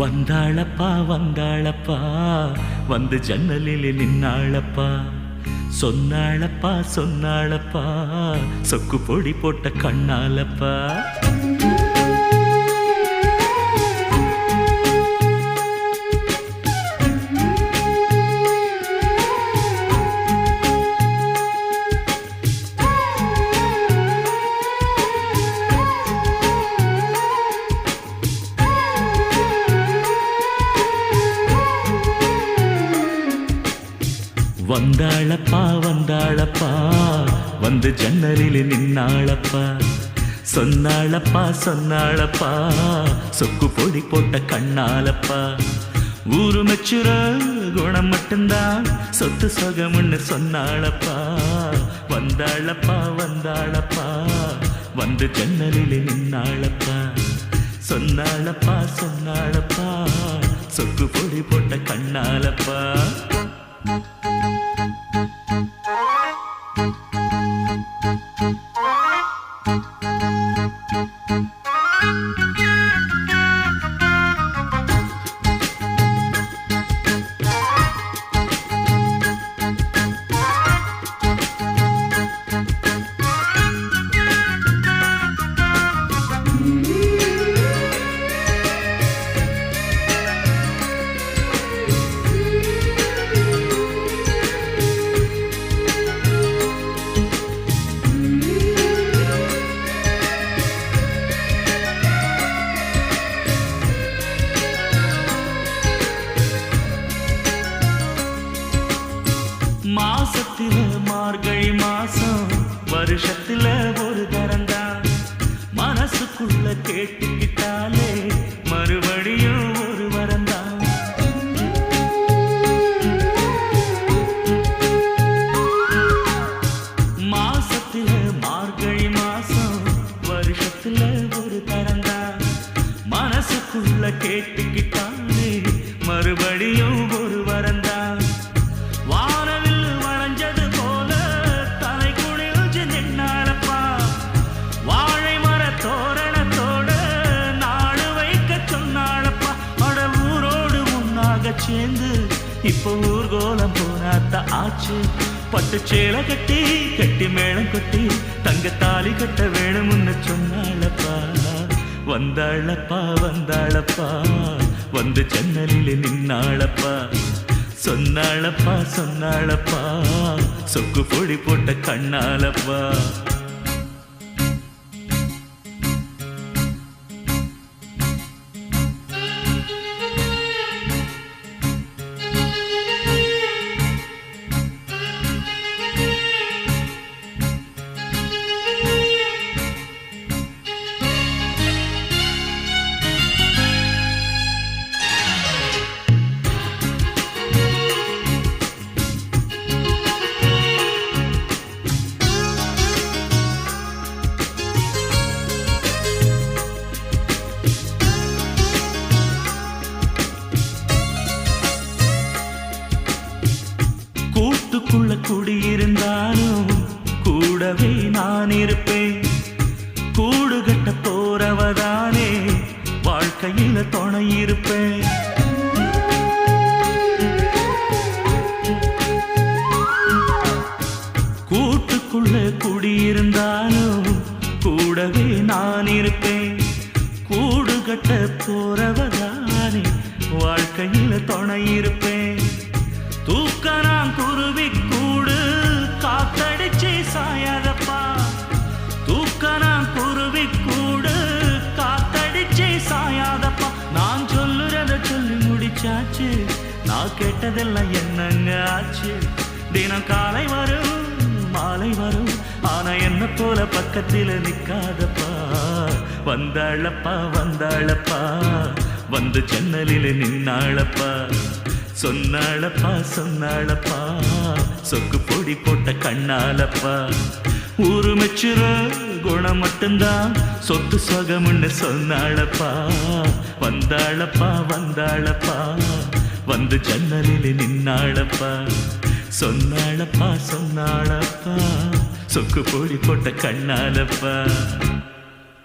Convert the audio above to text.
வந்தாளப்பா வந்தாளப்பா வந்து ஜன்னலில் நின்னாளப்பா சொன்னாளப்பா சொன்னாளப்பா சொக்கு பொடி போட்ட கண்ணாலப்பா வந்தாளப்பா வந்தாளப்பா. வந்து ஜன்னலில் நின்னாளப்பா. சொன்னாளப்பா சொன்னாளப்பா. சொக்கு பொடி போட்ட கண்ணாலப்பா ஊரு மெச்சுற குணம் மட்டும்தான். சொத்து சொகம்னு சொன்னாளப்பா. வந்தாளப்பா வந்தாளப்பா. வந்து ஜன்னலில் நின்னாளப்பா. சொன்னாளப்பா சொன்னாளப்பா. சொக்கு பொடி போட்ட கண்ணாலப்பா மாசத்தில மார்கழி மாசம் வருஷத்துல ஒரு தரந்தா மனசுக்குள்ள கேட்டுக்கிட்டாலே மறுபடியும் ஒரு வரந்தா. மாசத்தில மார்கழி மாசம் வருஷத்துல ஒரு தரந்தா மனசுக்குள்ள கேட்டுக்கிட்டாலே சேர்ந்து இப்போ ஊர்கோலம் போனாத்த ஆச்சு. பட்டு சேலை கட்டி கட்டி மேளம் கொட்டி தங்க தாலி கட்ட வேணும்னு சொன்னாளப்பா. வந்தாளப்பா வந்தாளப்பா வந்து ஜன்னலில் நின்னாளப்பா. சொன்னாளப்பா சொன்னாளப்பா சொக்கு பொடி போட்ட கண்ணாலப்பா குடியிருந்தாலும் கூடவே நான் இருப்பேன். கூடு கட்ட போறவதானே வாழ்க்கையில துணை இருப்பேன். கூட்டுக்குள்ள குடியிருந்தாலும் கூடவே நான் இருப்பேன். கூடு கட்ட போறவதானே வாழ்க்கையில துணை இருப்பேன். தூக்க நான் குருவி காத்தடிச்சு சாயாதப்பா. தூக்க நான் குருவி கூடு காத்தடிச்சு சாயாதப்பா. நான் சொல்லுறத சொல்லி முடிச்சாச்சு. நான் கேட்டதெல்லாம் என்னங்க ஆச்சு? தினம் காலை வரும் மாலை வரும். ஆனா என்ன போல பக்கத்தில் நிக்காதப்பா. வந்தாளப்பா வந்தாளப்பா. வந்து ஜன்னலில் நின்னாளப்பா. சொன்னாளப்பா சொன்னாளப்பா. சொக்கு பொடி போட்ட கண்ணாலப்பா. ஊரு மெச்சுற குணம் மட்டும்தான். சொத்து சொகம்னு சொன்னாளப்பா. வந்தாளப்பா வந்தாளப்பா. வந்து ஜன்னலில் நின்னாளப்பா. சொன்னாளப்பா சொன்னாளப்பா. சொக்கு பொடி போட்ட கண்ணாலப்பா.